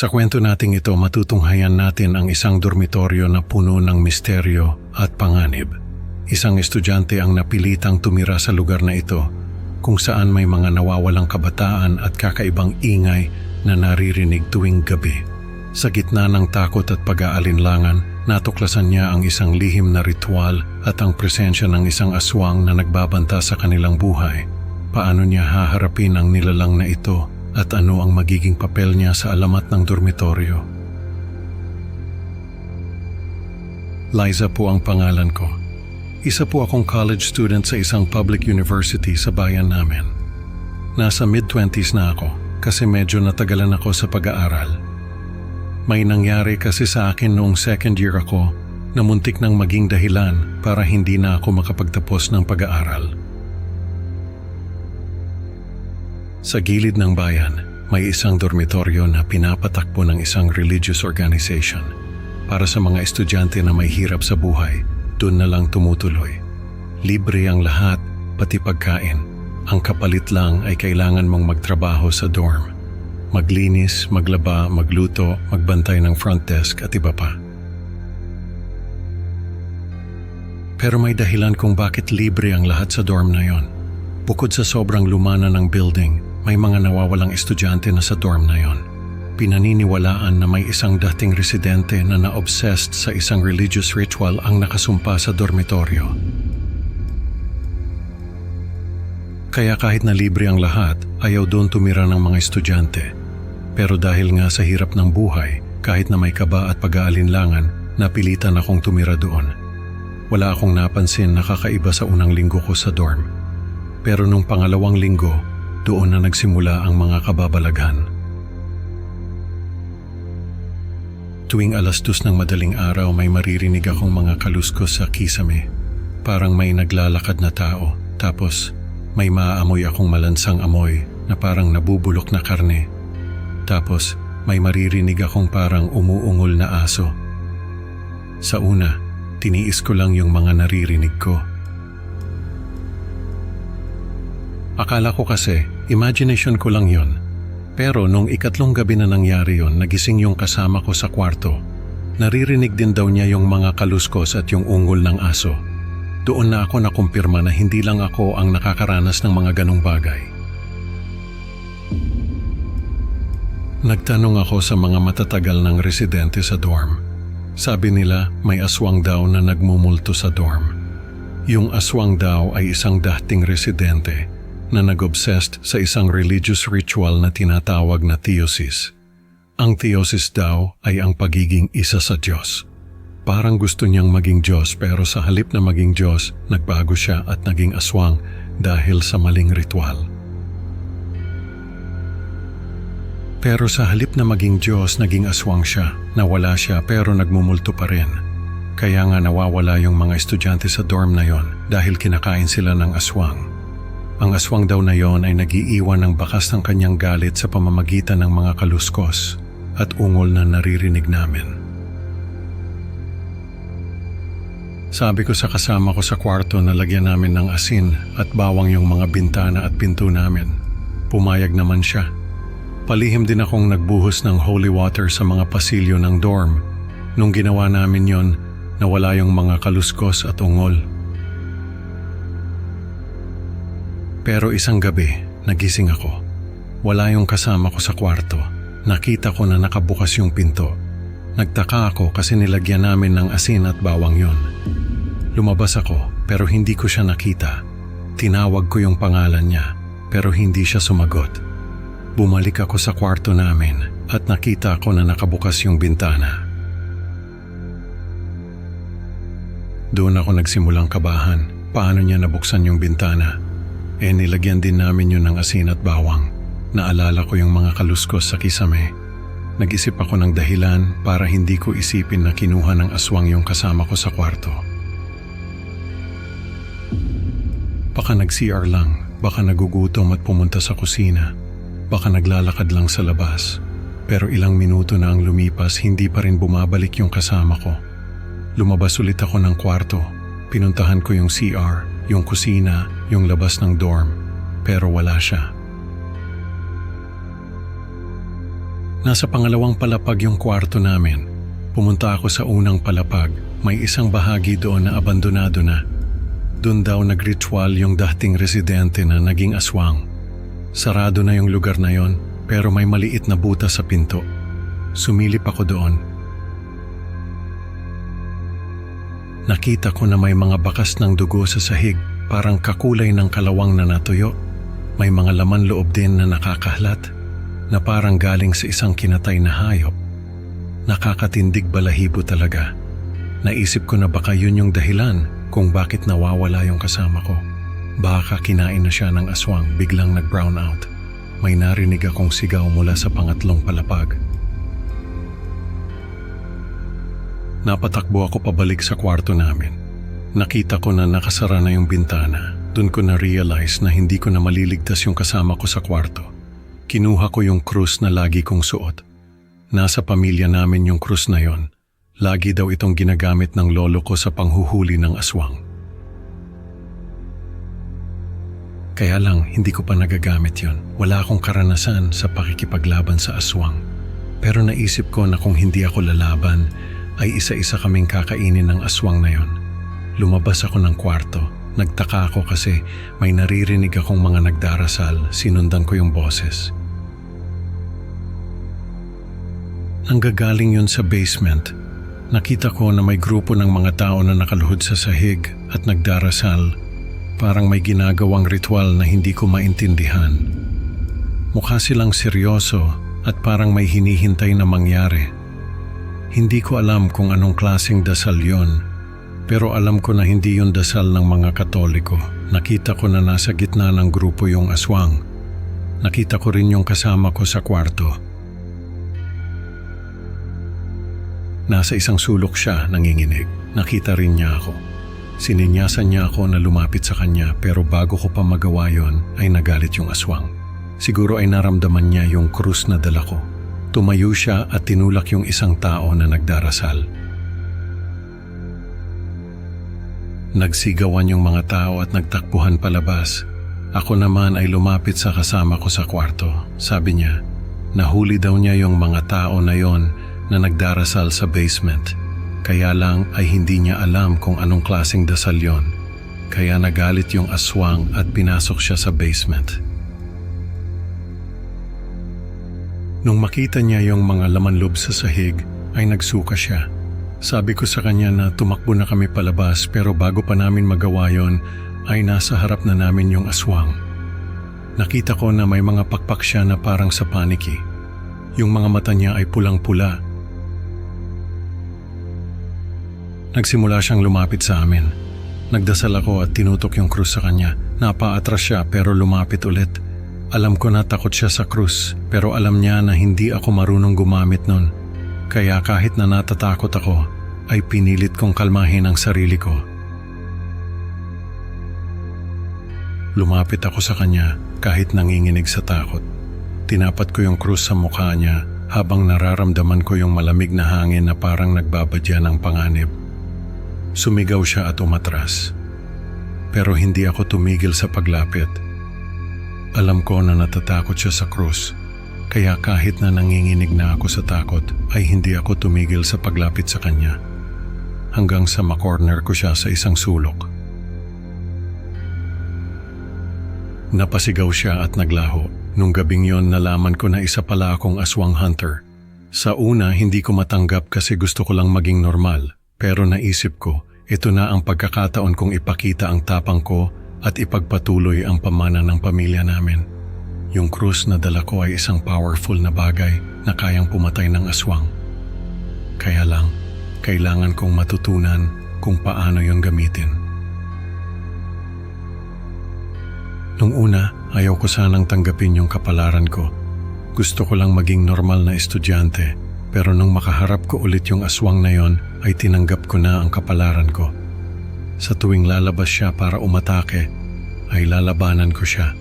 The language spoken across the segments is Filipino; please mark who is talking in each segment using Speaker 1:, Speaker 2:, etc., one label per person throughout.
Speaker 1: Sa kwento nating ito, matutunghayan natin ang isang dormitoryo na puno ng misteryo at panganib. Isang estudyante ang napilitang tumira sa lugar na ito kung saan may mga nawawalang kabataan at kakaibang ingay na naririnig tuwing gabi. Sa gitna ng takot at pag-aalinlangan, natuklasan niya ang isang lihim na ritual at ang presensya ng isang aswang na nagbabanta sa kanilang buhay. Paano niya haharapin ang nilalang na ito at ano ang magiging papel niya sa alamat ng dormitoryo? Liza po ang pangalan ko. Isa po akong college student sa isang public university sa bayan namin. Nasa mid-twenties na ako kasi medyo natagalan ako sa pag-aaral. May nangyari kasi sa akin noong second year ako na muntik nang maging dahilan para hindi na ako makapagtapos ng pag-aaral. Sa gilid ng bayan, may isang dormitoryo na pinapatakbo ng isang religious organization. Para sa mga estudyante na may hirap sa buhay, doon na lang tumutuloy. Libre ang lahat, pati pagkain. Ang kapalit lang ay kailangan mong magtrabaho sa dorm. Maglinis, maglaba, magluto, magbantay ng front desk at iba pa. Pero may dahilan kung bakit libre ang lahat sa dorm na yon. Bukod sa sobrang lumana ng building, may mga nawawalang estudyante na sa dorm na yon. Pinaniniwalaan na may isang dating residente na na-obsessed sa isang religious ritual ang nakasumpa sa dormitoryo. Kaya kahit na libre ang lahat, ayaw doon tumira ng mga estudyante. Pero dahil nga sa hirap ng buhay, kahit na may kaba at pag-aalinlangan, napilitan akong tumira doon. Wala akong napansin na kakaiba sa unang linggo ko sa dorm. Pero nung pangalawang linggo, doon na nagsimula ang mga kababalaghan. Tuwing alas dos ng madaling araw may maririnig akong mga kaluskos sa kisame. Parang may naglalakad na tao. Tapos may maaamoy akong malansang amoy na parang nabubulok na karne. Tapos may maririnig akong parang umuungol na aso. Sa una, tiniis ko lang yung mga naririnig ko. Akala ko kasi, imagination ko lang yon. Pero nung ikatlong gabi na nangyari yon, nagising yung kasama ko sa kwarto. Naririnig din daw niya yung mga kaluskos at yung ungol ng aso. Doon na ako nakumpirma na hindi lang ako ang nakakaranas ng mga ganong bagay. Nagtanong ako sa mga matatagal ng residente sa dorm. Sabi nila may aswang daw na nagmumulto sa dorm. Yung aswang daw ay isang dating residente na nag-obsessed sa isang religious ritual na tinatawag na theosis. Ang theosis daw ay ang pagiging isa sa Diyos. Parang gusto niyang maging Diyos pero sa halip na maging Diyos, nagbago siya at naging aswang dahil sa maling ritual. Pero sa halip na maging Diyos, naging aswang siya. Nawala siya pero nagmumulto pa rin. Kaya nga nawawala yung mga estudyante sa dorm na yon dahil kinakain sila ng aswang. Ang aswang daw na yon ay nagiiwan ng bakas ng kanyang galit sa pamamagitan ng mga kaluskos at ungol na naririnig namin. Sabi ko sa kasama ko sa kwarto na lagyan namin ng asin at bawang yung mga bintana at pinto namin. Pumayag naman siya. Palihim din akong nagbuhos ng holy water sa mga pasilyo ng dorm. Nung ginawa namin yon, nawala yung mga kaluskos at ungol. Pero isang gabi, nagising ako. Wala yung kasama ko sa kwarto. Nakita ko na nakabukas yung pinto. Nagtaka ako kasi nilagyan namin ng asin at bawang yon. Lumabas ako pero hindi ko siya nakita. Tinawag ko yung pangalan niya pero hindi siya sumagot. Bumalik ako sa kwarto namin at nakita ko na nakabukas yung bintana. Doon ako nagsimulang kabahan. Paano niya nabuksan yung bintana? Eh nilagyan din namin yun ng asin at bawang. Naalala ko yung mga kaluskos sa kisame. Nag-isip ako ng dahilan para hindi ko isipin na kinuha ng aswang yung kasama ko sa kwarto. Baka nag-CR lang, baka nagugutom at pumunta sa kusina. Baka naglalakad lang sa labas. Pero ilang minuto na ang lumipas, hindi pa rin bumabalik yung kasama ko. Lumabas ulit ako ng kwarto. Pinuntahan ko yung CR, yung kusina, yung labas ng dorm. Pero wala siya. Nasa pangalawang palapag yung kwarto namin. Pumunta ako sa unang palapag. May isang bahagi doon na abandonado na. Doon daw nagritual yung dating residente na naging aswang. Sarado na yung lugar na yon pero may maliit na butas sa pinto. Sumilip ako doon. Nakita ko na may mga bakas ng dugo sa sahig parang kakulay ng kalawang na natuyo. May mga laman loob din na nakakahalat na parang galing sa isang kinatay na hayop. Nakakatindig balahibo talaga. Naisip ko na baka yun yung dahilan kung bakit nawawala yung kasama ko. Baka kinain na siya ng aswang biglang nag-brown out. May narinig akong sigaw mula sa pangatlong palapag. Napatakbo ako pabalik sa kwarto namin. Nakita ko na nakasara na yung bintana. Doon ko na-realize na hindi ko na maliligtas yung kasama ko sa kwarto. Kinuha ko yung krus na lagi kong suot. Nasa pamilya namin yung krus na yon. Lagi daw itong ginagamit ng lolo ko sa panghuhuli ng aswang. Kaya lang, hindi ko pa nagagamit yon. Wala akong karanasan sa pakikipaglaban sa aswang. Pero naisip ko na kung hindi ako lalaban, ay isa-isa kaming kakainin ng aswang na yon. Lumabas ako ng kwarto. Nagtaka ako kasi may naririnig akong mga nagdarasal. Sinundan ko yung boses. Nanggagaling yun sa basement. Nakita ko na may grupo ng mga tao na nakaluhod sa sahig at nagdarasal. Parang may ginagawang ritual na hindi ko maintindihan. Mukha silang seryoso at parang may hinihintay na mangyari. Hindi ko alam kung anong klaseng dasal yon, pero alam ko na hindi yon dasal ng mga katoliko. Nakita ko na nasa gitna ng grupo yung aswang. Nakita ko rin yung kasama ko sa kwarto. Nasa isang sulok siya nanginginig. Nakita rin niya ako. Sininyasan niya ako na lumapit sa kanya pero bago ko pa magawa yon ay nagalit yung aswang. Siguro ay naramdaman niya yung krus na dala ko. Tumayo siya at tinulak yung isang tao na nagdarasal. Nagsigawan yung mga tao at nagtakbuhan palabas. Ako naman ay lumapit sa kasama ko sa kwarto. Sabi niya, nahuli daw niya yung mga tao na yon na nagdarasal sa basement. Kaya lang ay hindi niya alam kung anong klaseng dasal yon. Kaya nagalit yung aswang at pinasok siya sa basement. Nung makita niya yung mga laman loob sa sahig, ay nagsuka siya. Sabi ko sa kanya na tumakbo na kami palabas pero bago pa namin magawa yon ay nasa harap na namin yung aswang. Nakita ko na may mga pakpak siya na parang sa paniki. Yung mga mata niya ay pulang-pula. Nagsimula siyang lumapit sa amin. Nagdasal ako at tinutok yung krus sa kanya. Napaatras siya pero lumapit ulit. Alam ko na takot siya sa krus pero alam niya na hindi ako marunong gumamit nun. Kaya kahit na natatakot ako, ay pinilit kong kalmahin ang sarili ko. Lumapit ako sa kanya kahit nanginginig sa takot. Tinapat ko yung krus sa mukha niya habang nararamdaman ko yung malamig na hangin na parang nagbabadya ng panganib. Sumigaw siya at umatras. Pero hindi ako tumigil sa paglapit. Alam ko na natatakot siya sa krus, kaya kahit na nanginginig na ako sa takot, ay hindi ako tumigil sa paglapit sa kanya. Hanggang sa makorner ko siya sa isang sulok. Napasigaw siya at naglaho. Nung gabing yon nalaman ko na isa pala akong aswang hunter. Sa una, hindi ko matanggap kasi gusto ko lang maging normal. Pero naisip ko, ito na ang pagkakataon kong ipakita ang tapang ko at ipagpatuloy ang pamana ng pamilya namin. Yung krus na dala ko ay isang powerful na bagay na kayang pumatay ng aswang. Kaya lang, kailangan kong matutunan kung paano yon gamitin. Nung una, ayaw ko sanang tanggapin yung kapalaran ko. Gusto ko lang maging normal na estudyante, pero nung makaharap ko ulit yung aswang na yon, ay tinanggap ko na ang kapalaran ko. Sa tuwing lalabas siya para umatake, ay lalabanan ko siya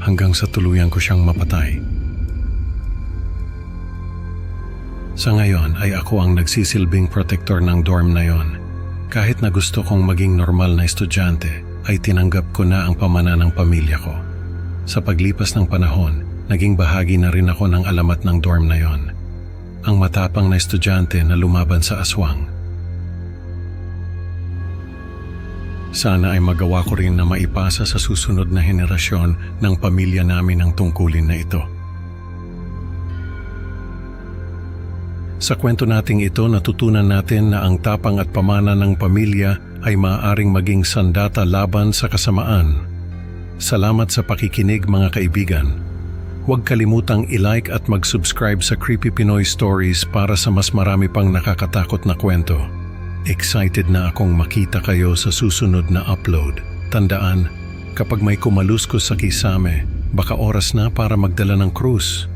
Speaker 1: hanggang sa tuluyan ko siyang mapatay. Sa ngayon ay ako ang nagsisilbing protector ng dorm na yon. Kahit na gusto kong maging normal na estudyante, ay tinanggap ko na ang pamana ng pamilya ko. Sa paglipas ng panahon, naging bahagi na rin ako ng alamat ng dorm na yon. ang matapang na estudyante na lumaban sa aswang. Sana ay magawa ko rin na maipasa sa susunod na henerasyon ng pamilya namin ang tungkulin na ito. Sa kwento nating ito, natutunan natin na ang tapang at pamana ng pamilya ay maaaring maging sandata laban sa kasamaan. Salamat sa pakikinig mga kaibigan. Huwag kalimutang i-like at mag-subscribe sa Creepy Pinoy Stories para sa mas marami pang nakakatakot na kwento. Excited na akong makita kayo sa susunod na upload. Tandaan, kapag may kumaluskos sa kisame, baka oras na para magdala ng krus.